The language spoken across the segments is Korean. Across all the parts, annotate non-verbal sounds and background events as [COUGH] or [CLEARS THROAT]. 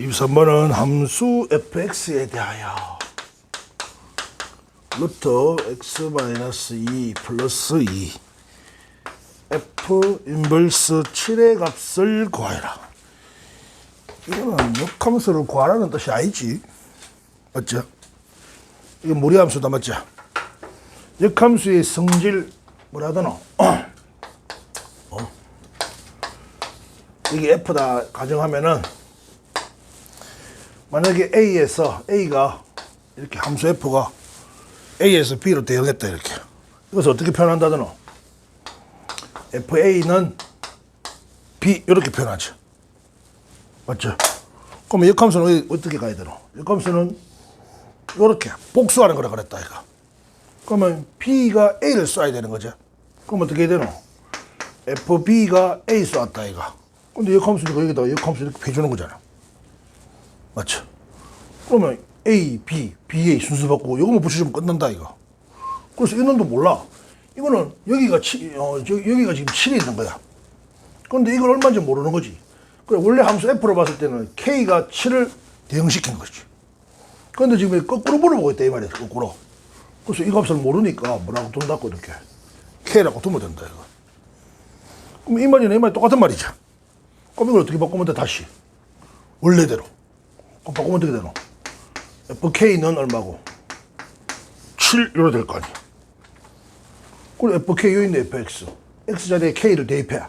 23번은 함수 fx에 대하여 루트 x 마이너스 2 플러스 2 f 인버스 7의 값을 구하여라. 이거는 역함수를 구하라는 뜻이 아니지. 맞죠? 이게 무리함수다 맞죠? 역함수의 성질 뭐라 하더노? [CLEARS THROAT] 어? 이게 f다 가정하면은 만약에 A에서 A가 이렇게 함수 F가 A에서 B로 대응했다 이렇게. 이것을 어떻게 표현한다더노? FA는 B 이렇게 표현하죠. 맞죠? 그러면 역함수는 어떻게 가야 되노? 역함수는 이렇게 복수하는 거라 그랬다 이거. 그러면 B가 A를 쏴야 되는 거죠. 그럼 어떻게 해야 되노? FB가 A 쏘았다 이거. 근데 역함수니까 여기다 역함수 이렇게 해주는 거잖아 맞죠? 그러면 A, B, BA 순서 바꾸고 이거만 붙여주면 끝난다 이거. 그래서 이 놈도 몰라. 이거는 여기가 치, 어, 저, 여기가 지금 7이 있는 거야. 그런데 이걸 얼마인지 모르는 거지. 그래 원래 함수 F로 봤을 때는 K가 7을 대응시킨 거지. 그런데 지금 거꾸로 물어보고 있다 이 말이야 거꾸로. 그래서 이 값을 모르니까 뭐라고 돈 닫고 이렇게 K라고 두면 된다 이거. 그럼 이 말이나 이 말이 똑같은 말이죠. 그럼 이걸 어떻게 바꾸면 돼 다시 원래대로. 그럼 바꾸면 어떻게 되노? FK는 얼마고? 7 이래 될거 아니야. 그리고 FK 요 있네 FX. X 자리에 K를 대입해.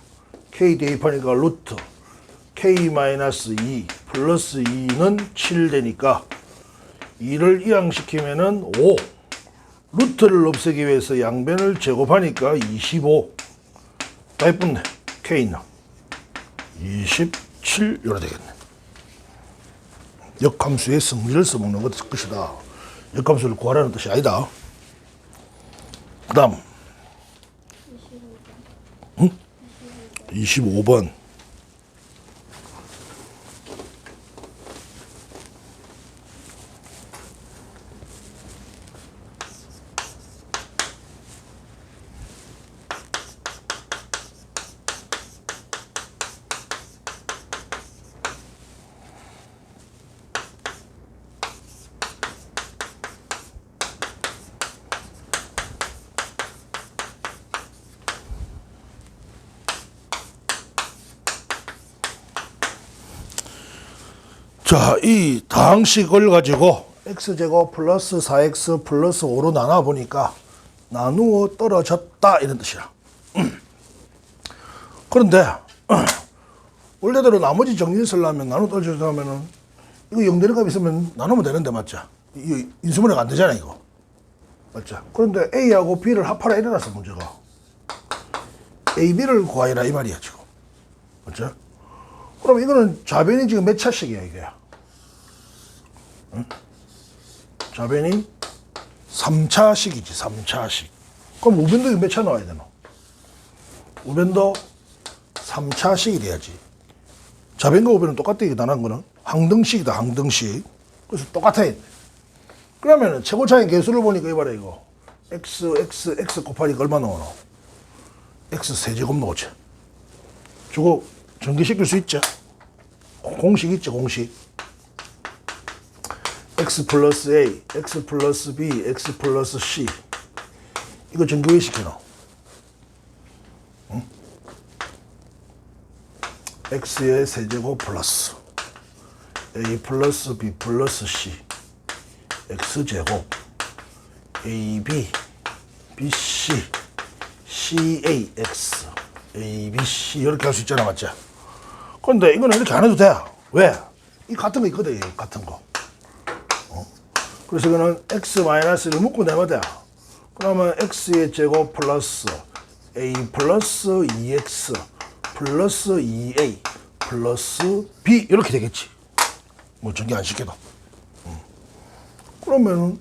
K 대입하니까 루트 K-2 플러스 2는 7 되니까 2를 이항시키면은 5. 루트를 없애기 위해서 양변을 제곱하니까 25. 다 예쁜네. K는 27 이래 되겠네. 역함수의 성질을 써먹는 것- 것이다. 역함수를 구하라는 뜻이 아니다. 그 다음 25번 자, 이 다항식을 가지고 x제곱 플러스 4x 플러스 5로 나눠 보니까 나누어 떨어졌다 이런 뜻이야. 그런데 원래대로 나머지 정리를 쓰려면 나누어 떨어졌다면은 이거 0 되는 값 있으면 나누면 되는데 맞죠? 이거 인수분해가 안 되잖아 이거. 맞죠? 그런데 A하고 B를 합하라 이래놨어 문제가. A, B를 구하라 이 말이야 지금. 맞죠? 그럼 이거는 좌변이 지금 몇 차씩이야 이게? 응? 좌변이 3차식이지 3차식. 그럼 우변도 몇 차 나와야 되노? 우변도 3차식이 돼야지. 좌변과 우변은 똑같다 이게 단한 거는 항등식이다 항등식. 그래서 똑같아. 그러면은 최고 차이 개수를 보니까 이봐라 이거 x x x 곱하니까 얼마 나오노? x 세제곱 나오지. 저거 전개시킬 수 있죠? 공식 있죠, 공식. X 플러스 a, x 플러스 b, x 플러스 c. 이거 전교 회 시켜놔. 응? x의 세제곱 플러스 a 플러스 b 플러스 c x 제곱 a b b c c a x a b c 이렇게 할 수 있잖아, 맞지? 근데 이거는 이렇게 안 해도 돼. 왜? 이 같은 거 있거든, 이 같은 거. 어? 그래서 이거는 x-를 묶고 내면 돼. 그러면 x의 제곱 플러스 a 플러스 2x 플러스 2a 플러스 b 이렇게 되겠지. 뭐 전개 안 시켜도. 음. 그러면은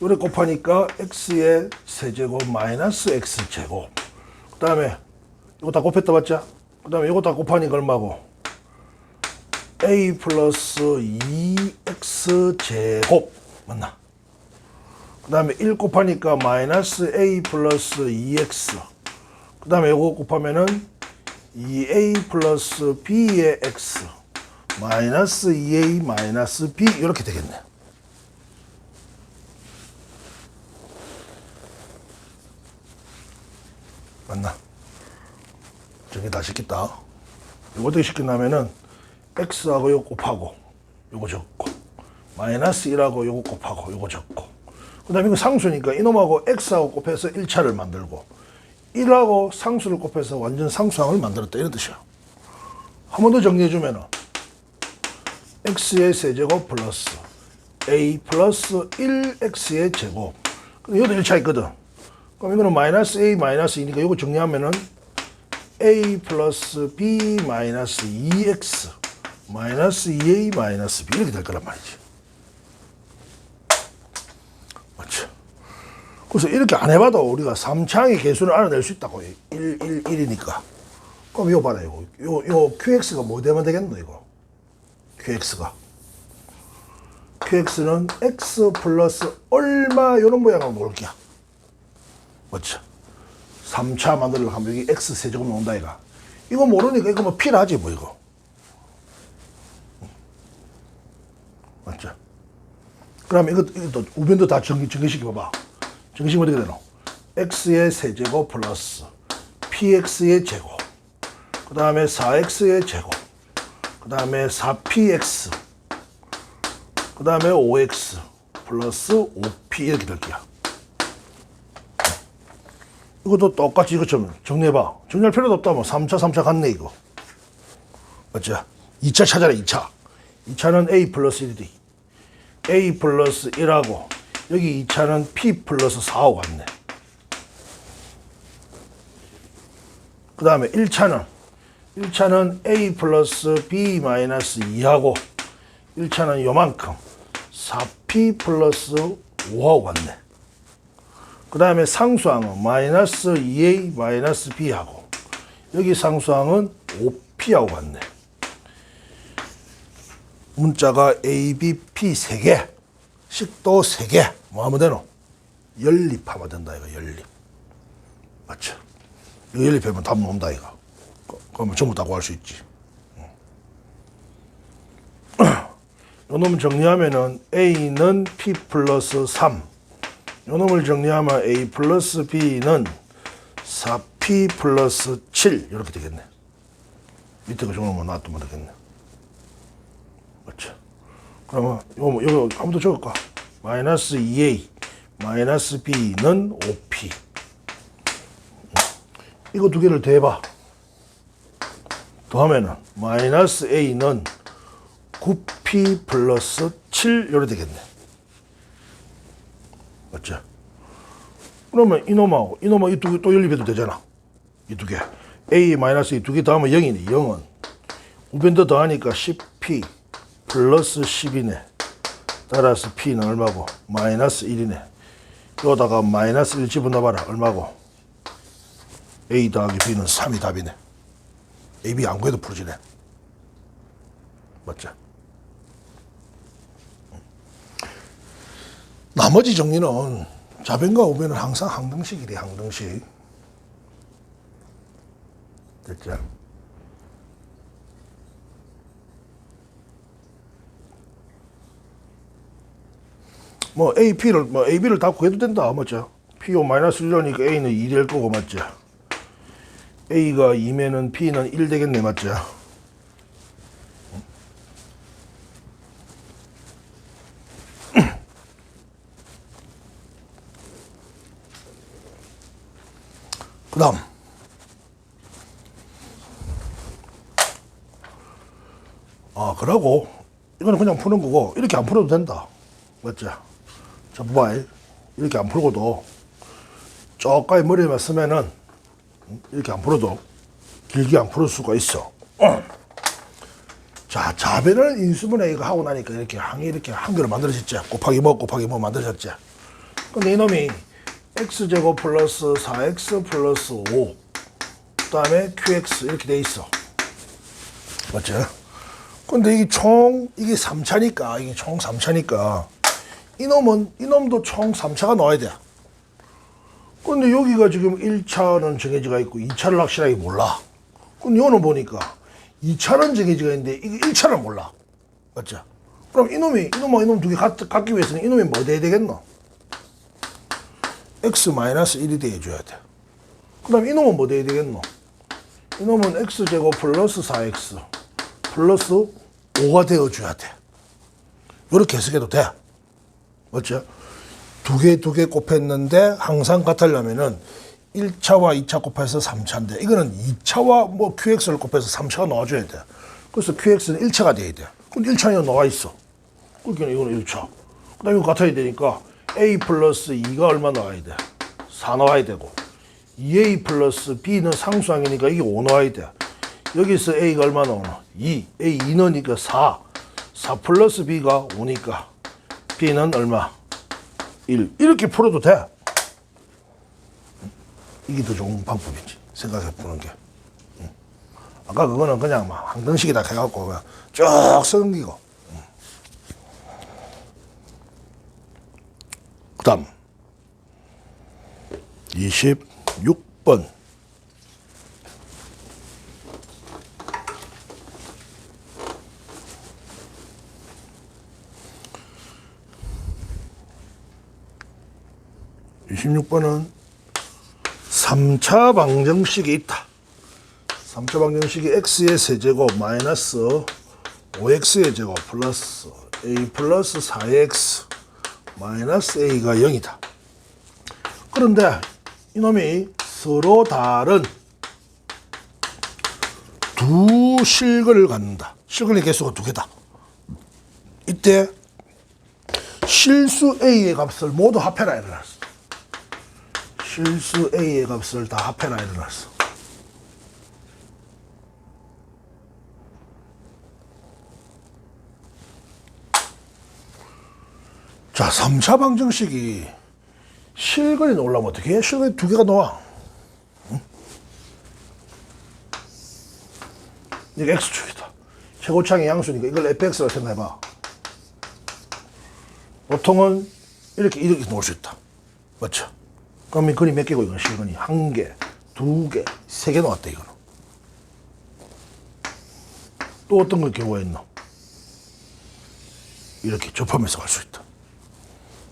요래 곱하니까 x의 세제곱 마이너스 x제곱 그 다음에 이거 다 곱했다 맞죠? 그 다음에 이거 다 곱하니까 얼마고? a 플러스 2x 제곱 맞나? 그 다음에 1 곱하니까 마이너스 a 플러스 2x 그 다음에 이거 곱하면은 2a 플러스 b의 x 마이너스 2a 마이너스 b 이렇게 되겠네. 맞나? 저기 다 시켰다. 이거 어떻게 시켰냐면은 x하고 요거 곱하고 요거 적고 마이너스 1하고 요거 곱하고 요거 적고. 그 다음에 이거 상수니까 이놈하고 x하고 곱해서 1차를 만들고 1하고 상수를 곱해서 완전 상수항을 만들었다 이런 뜻이야. 한 번 더 정리해주면 은 x의 세제곱 플러스 a 플러스 1x의 제곱. 이것도 1차 있거든. 그럼 이거는 마이너스 a 마이너스 2니까 이거 정리하면은 a 플러스 b 마이너스 2x 마이너스 2a 마이너스 b 이렇게 될 거란 말이지 맞죠 그래서 이렇게 안 해봐도 우리가 3차의 개수를 알아낼 수 있다고 1, 1, 1이니까. 그럼 이거 봐라 이거. 요, 요 qx가 뭐 되면 되겠노 이거? Qx가. Qx는 x 플러스 얼마 이런 모양으로 놓을게요 맞죠? 3차 만들려고 하면 여기 x 세제곱 나온다 이가. 이거 모르니까 이거 뭐 필하지 뭐 이거. 맞죠? 그러면 이거, 이것도 우변도 다 정리, 정리시켜 봐봐 정리시키면 어떻게 되노. x의 세제곱 플러스 px의 제곱. 그 다음에 4x의 제곱. 그 다음에 4px 그 다음에 5x 플러스 5p 이렇게 될게요 이것도 똑같이 이것처럼 정리해봐. 정리할 필요도 없다 뭐. 3차 3차 같네 이거. 맞죠 2차 찾아라 2차. 2차는 a 플러스 1이지 a 플러스 1하고 여기 2차는 p 플러스 4하고 같네 그 다음에 1차는 1차는 a 플러스 b 마이너스 2하고 1차는 요만큼 4p 플러스 5하고 같네. 그 다음에 상수항은 마이너스 2a 마이너스 b하고 여기 상수항은 5p하고 같네. 문자가 a, b, p 3개, 식도 3개. 뭐 하면 되노? 연립하면 된다 이거 연립. 맞죠? 이거 연립하면 답 나온다 이거. 그- 그러면 전부 다 구할 수 있지. [CLEARS THROAT] 요 놈을 정리하면은 A는 P 플러스 3. 요 놈을 정리하면 A 플러스 B는 4P 플러스 7. 이렇게 되겠네. 밑에 거 적으면 놔두면 되겠네. 맞죠? 그러면 요거, 요거 더 적을까? 마이너스 2A 마이너스 B는 5P. 이거 두 개를 더해봐. 더하면은 마이너스 A는 9P 플러스 7 요래 되겠네. 맞죠? 그러면 이놈하고 이놈하고 이 두 개 또 연립해도 되잖아. 이 두 개. A 마이너스 이 두 개 더하면 0이네. 0은 우변도 더하니까 10P 플러스 10이네. 따라서 P는 얼마고? 마이너스 1이네. 여기다가 마이너스 1 집어넣어봐라. 얼마고? A 더하기 B는 3이 답이네. A, B 안 구해도 풀어지네. 맞죠? 나머지 정리는 좌변과 우변은 항상 항등식이래 항등식 됐죠? 뭐 A, P를 뭐 A, B를 다 구해도 된다 맞죠? P가 마이너스 1이니까 A는 2 될 거고 맞죠? A가 2면은 P는 1 되겠네 맞죠? [CLEARS THROAT] 그 다음 아 그러고 이거는 그냥 푸는 거고 이렇게 안 풀어도 된다 맞죠? 자 봐봐 이렇게 안 풀고도 저까지 머리에만 쓰면은 이렇게 안 풀어도 길게 안 풀을 수가 있어. 자 자변을 인수분해 이거 하고 나니까 이렇게 항이 이렇게 한 개로 만들어졌지. 곱하기 뭐 곱하기 뭐 만들어졌지. 근데 이놈이 x제곱 플러스 4x 플러스 5 그 다음에 qx 이렇게 돼 있어. 맞죠? 근데 이게 총 이게 3차니까 이게 총 3차니까 이놈은 이놈도 총 3차가 나와야 돼. 근데 여기가 지금 1차는 정해져가 있고 2차를 확실하게 몰라. 근데 이거는 보니까 2차는 정해지가 있는데 이게 1차는 몰라. 맞죠? 그럼 이놈이 이놈과 이놈 두 개 갖기 위해서는 이놈이 뭐 돼야 되겠노? x 마이너스 1이 돼줘야 돼. 그럼 이놈은 뭐 돼야 되겠노? 이놈은 x제곱 플러스 4x 플러스 5가 되어줘야 돼. 이렇게 해석해도 돼. 맞죠? 두 개, 두 개 곱했는데 항상 같으려면은 1차와 2차 곱해서 3차인데 이거는 2차와 뭐 QX를 곱해서 3차가 나와줘야 돼. 그래서 QX는 1차가 돼야 돼. 근데 1차는 나와 있어. 그러니까 이거는 1차. 그 다음에 이거 같아야 되니까 A 플러스 2가 얼마 나와야 돼? 4 나와야 되고 2A 플러스 B는 상수항이니까 이게 5 나와야 돼. 여기서 A가 얼마 나오나? 2. A 2 넣으니까 4. 4 플러스 B가 5니까 B는 얼마? 1. 이렇게 풀어도 돼. 이게 더 좋은 방법이지. 생각해 보는 게. 응. 아까 그거는 그냥 막 항등식이다 해갖고 그냥 쭉 넘기고. 그 다음. 26번. 이십육 번은 3차 방정식이 있다. 3차 방정식이 x의 세제곱 마이너스 5x의 제곱 플러스 a 플러스 4x 마이너스 a가 0이다. 그런데 이놈이 서로 다른 두 실근을 갖는다. 실근의 개수가 두 개다. 이때 실수 a의 값을 모두 합해라 일어났어. 실수 a의 값을 다 합해라 일어났어. 자, 3차 방정식이 실근이 나오려면 어떻게 해? 실근이 두 개가 나와. 응? 이게 x축이다. 최고창의 양수니까 이걸 fx라고 생각해봐. 보통은 이렇게 이렇게 놓을 수 있다. 맞죠? 그럼 이 근이 몇 개고 이건 실근이 한 개, 두 개, 세 개 나왔다 이거는. 또 어떤 걸 경우가 있노? 이렇게 접하면서 갈 수 있다.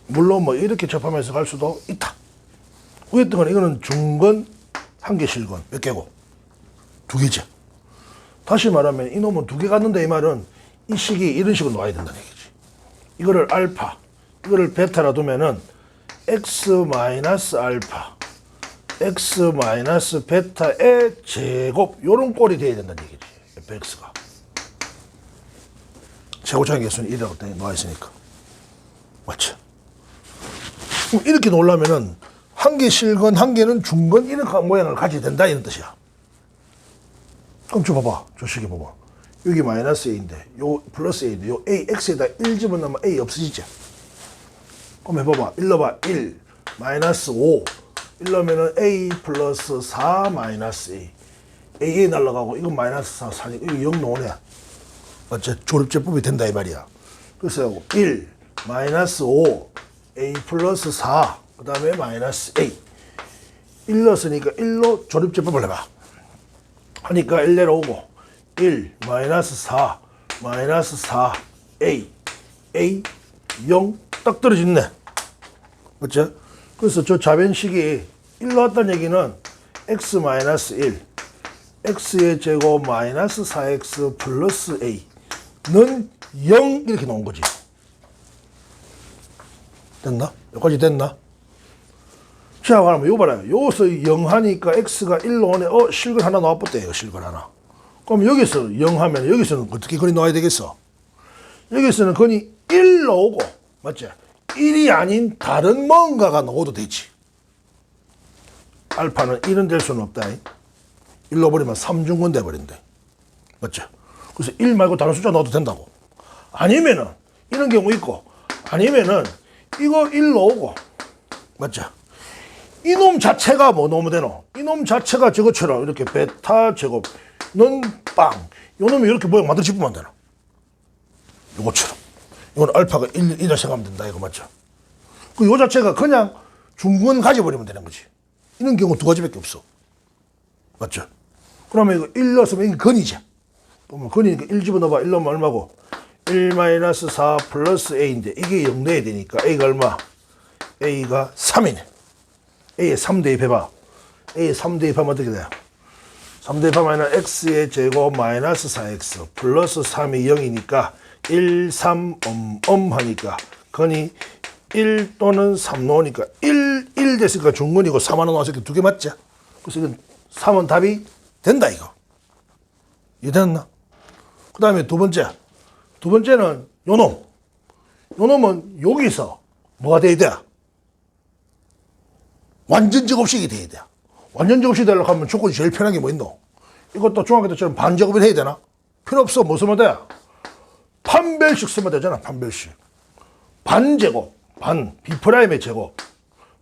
물론 뭐 이렇게 접하면서 갈 수도 있다. 어쨌든 간에 이거는 중건 한 개 실건 몇 개고? 두 개지. 다시 말하면 이놈은 두 개 갔는데 이 말은 이 식이 이런 식으로 나와야 된다는 얘기지. 이거를 알파, 이거를 베타라 두면은 x 마이너스 알파, x 마이너스 베타의 제곱 요런 꼴이 돼야 된다는 얘기지. fx가. 최고차의 개수는 1이라고 나와 있으니까. 맞죠? 이렇게 놓으려면은 한 개 실건, 한 개는 중건 이런 모양을 가져야 된다 이런 뜻이야. 그럼 저 봐봐. 저 식이 봐봐. 여기 마이너스 A인데, 요 플러스 A인데, 요 A, X에다 1 집어넣으면 A 없어지지? 그럼 해봐봐. 1 넣어봐. 1, 마이너스 5. 1 넣으면은 A 플러스 4 마이너스 A. AA 날라가고, 이건 마이너스 4, 4니까 이거 0 나오네. 어째 조립제법이 된다 이 말이야. 그래서 1 마이너스 5 a 플러스 4 그 다음에 마이너스 a 1 넣었으니까 1로 조립제법을 해봐. 하니까 1 내려오고 1 마이너스 4 마이너스 4 a a 0 딱 떨어졌네. 그렇죠? 그래서 저 자변식이 1 나왔다는 얘기는 x 마이너스 1 x의 제곱 마이너스 4x 플러스 a는 0 이렇게 나온 거지. 됐나? 여기까지 됐나? 자, 그러면 요 봐라요. 여기서 0 하니까 x가 1로 오네. 어, 실근 하나 나왔겠대요. 실근 하나. 그럼 여기서 0 하면 여기서는 어떻게 근이 나와야 되겠어? 여기서는 근이 1 나오고, 맞지? 1이 아닌 다른 뭔가가 나오도 되지. 알파는 1은 될 수는 없다. 1로 버리면 3중근 돼버린대. 맞죠? 그래서 1 말고 다른 숫자 넣어도 된다고. 아니면은, 이런 경우 있고, 아니면은, 이거 1 넣고, 맞죠? 이놈 자체가 뭐 넣으면 되노? 이놈 자체가 저것처럼 이렇게 베타 제곱, 는 빵. 요놈이 이렇게 모양 만들어 집으면 되나? 요거처럼. 이건 알파가 1, 1을 생각하면 된다. 이거 맞죠? 그 요 자체가 그냥 중근 가져버리면 되는 거지. 이런 경우 두 가지밖에 없어. 맞죠? 그러면 이거 1 넣었으면 이게 근이지. 그러면 근이니까 1 집어넣어봐. 1 넣으면 얼마고? 1 마이너스 4 플러스 a인데 이게 0 내야 되니까 a가 얼마? a가 3이네. a에 3 대입해봐. a에 3 대입하면 어떻게 돼요? 3 대입하면 x의 제곱 마이너스 4x 플러스 3이 0이니까 1, 3, 엄, 엄 하니까 근이 1 또는 3 놓으니까 1, 1 됐으니까 중근이고 3 하나 나왔으니까 두 개 맞지? 그래서 이건 3은 답이 된다 이거. 이해됐나? 그 다음에 두 번째. 두 번째는 요놈. 요놈은 여기서 뭐가 돼야 돼? 완전 제곱식이 돼야 돼. 완전 제곱식이 되려고 하면 조건이 제일 편한 게 뭐 있노? 이것도 중학교 때처럼 반제곱이 해야 되나? 필요 없어. 뭐 쓰면 돼? 판별식 쓰면 되잖아. 판별식. 반제곱. 반. B'의 제곱.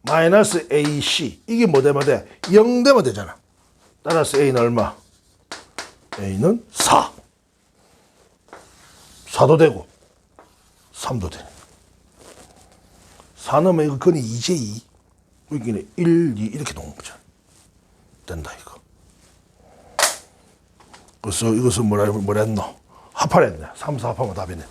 마이너스 AC. 이게 뭐 되면 돼? 0 되면 되잖아. 따라서 A는 얼마? A는 4. 4도 되고 3도 되네. 4 넣으면 이거 근이 2제 2. 여기는 1, 2 이렇게 놓은 거죠. 된다 이거. 그래서 이것은 뭐라 뭐라 했노? 합하랬네. 3, 4 합하면 답이네.